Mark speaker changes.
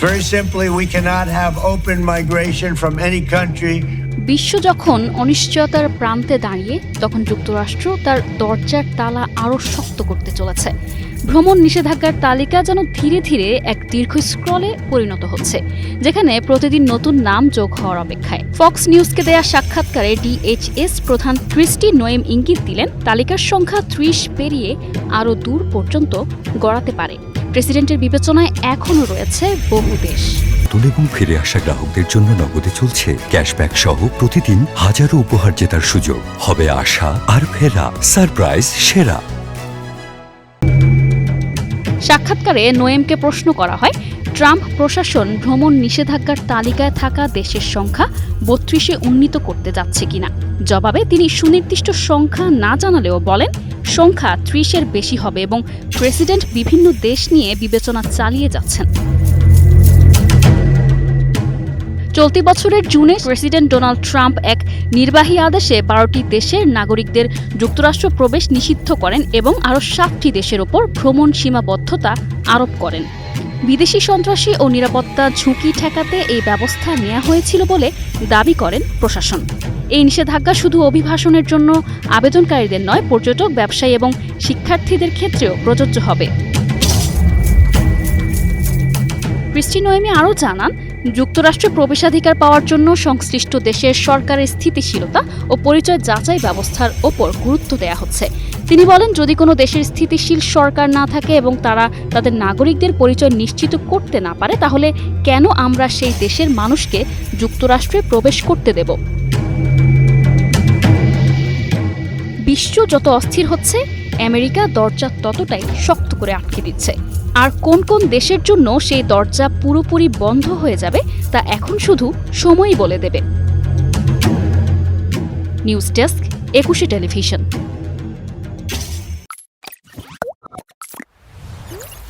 Speaker 1: Very simply, we cannot have open migration from any country.
Speaker 2: বিশ্ব যখন অনিশ্চয়তার প্রান্তে দাঁড়িয়ে তখন যুক্তরাষ্ট্র তার দরজার তালা আরও শক্ত করতে চলেছে। ভ্রমণ নিষেধাজ্ঞার তালিকা যেন ধীরে ধীরে এক দীর্ঘ স্ক্রলে পরিণত হচ্ছে যেখানে প্রতিদিন নতুন নাম যোগ হওয়ার অপেক্ষায়। ফক্স নিউজকে দেয়া সাক্ষাৎকারে ডিএইচএস প্রধান ক্রিস্টি নোয়েম ইঙ্গিত দিলেন তালিকার সংখ্যা ত্রিশ পেরিয়ে আরও দূর পর্যন্ত গড়াতে পারে। প্রেসিডেন্টের বিবেচনায় এখনও রয়েছে বহু দেশ।
Speaker 3: নতুন এবং ফিরে আসা গ্রাহকদের জন্য নগদে চলছে ক্যাশব্যাক সহ প্রতিদিন হাজারো উপহার জেতার সুযোগ। হবে আশা আর ফেরা সারপ্রাইজ সেরা।
Speaker 2: সাক্ষাৎকারে নোয়েমকে প্রশ্ন করা হয় ট্রাম্প প্রশাসন ভ্রমণ নিষেধাজ্ঞার তালিকায় থাকা দেশের সংখ্যা বত্রিশে উন্নীত করতে যাচ্ছে কিনা? জবাবে তিনি সুনির্দিষ্ট সংখ্যা না জানালেও বলেন সংখ্যা ত্রিশের বেশি হবে এবং প্রেসিডেন্ট বিভিন্ন দেশ নিয়ে বিবেচনা চালিয়ে যাচ্ছেন। চলতি বছরের জুনে প্রেসিডেন্ট ডোনাল্ড ট্রাম্প এক নির্বাহী আদেশে বারোটি দেশের নাগরিকদের যুক্তরাষ্ট্র প্রবেশ নিষিদ্ধ করেন এবং আরও সাতটি দেশের ওপর ভ্রমণ সীমাবদ্ধতা আরোপ করেন। বিদেশি সন্ত্রাসী ও নিরাপত্তা ঝুঁকি ঠেকাতে এই ব্যবস্থা নেওয়া হয়েছিল বলে দাবি করেন প্রশাসন। এই নিষেধাজ্ঞা শুধু অভিভাষণের জন্য আবেদনকারীদের নয়, পর্যটক, ব্যবসায়ী এবং শিক্ষার্থীদের ক্ষেত্রেও প্রযোজ্য হবে। ক্রিস্টি নোয়েমি আরও জানান, যুক্তরাষ্ট্রে প্রবেশাধিকার পাওয়ার জন্য সংশ্লিষ্ট দেশের সরকারের স্থিতিশীলতা ও পরিচয় যাচাই ব্যবস্থার ওপর গুরুত্ব দেওয়া হচ্ছে। তিনি বলেন, যদি কোনো দেশের স্থিতিশীল সরকার না থাকে এবং তারা তাদের নাগরিকদের পরিচয় নিশ্চিত করতে না পারে, তাহলে কেন আমরা সেই দেশের মানুষকে যুক্তরাষ্ট্রে প্রবেশ করতে দেব? বিশ্ব যত অস্থির হচ্ছে, আমেরিকা দরজা ততটাই শক্ত করে আটকে দিচ্ছে। আর কোন কোন দেশের জন্য সেই দরজা পুরোপুরি বন্ধ হয়ে যাবে, তা এখন শুধু সময়ই বলে দেবে। News desk, Ekushey television.